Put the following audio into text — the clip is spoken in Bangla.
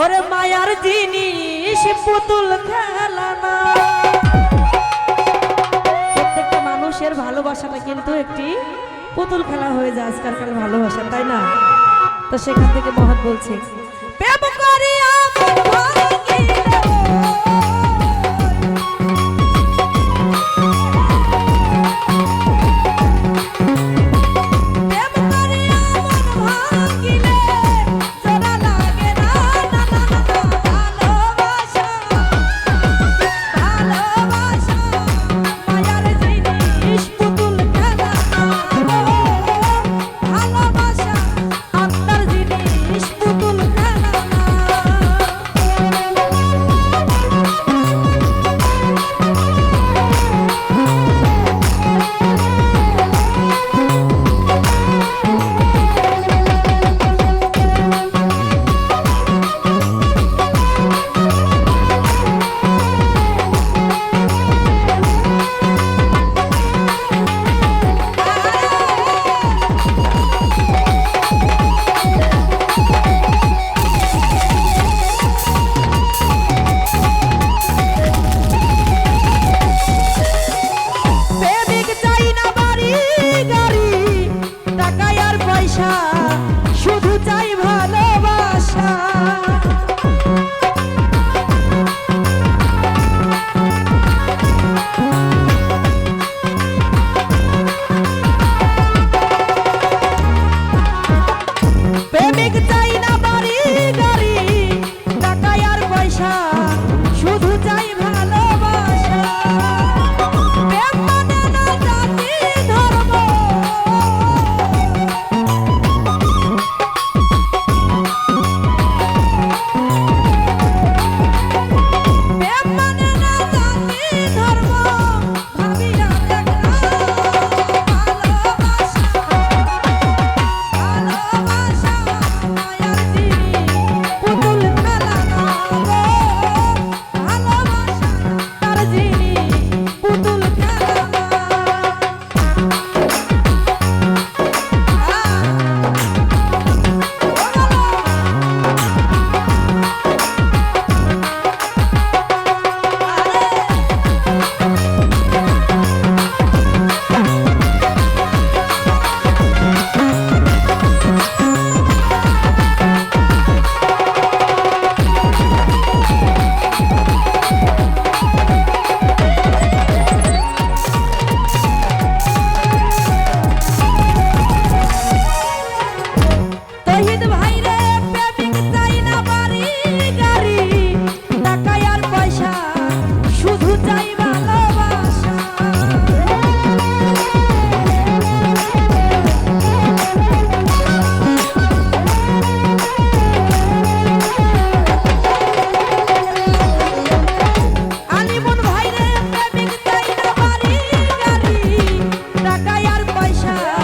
ওরে মায়ার জিনিস, পুতুল খেলা প্রত্যেকটা মানুষের ভালোবাসাটা কিন্তু একটি পুতুল খেলা হয়ে যায় আজকালকার ভালোবাসা, তাই না? তো সেখান থেকে মহৎ বলছে পয়সা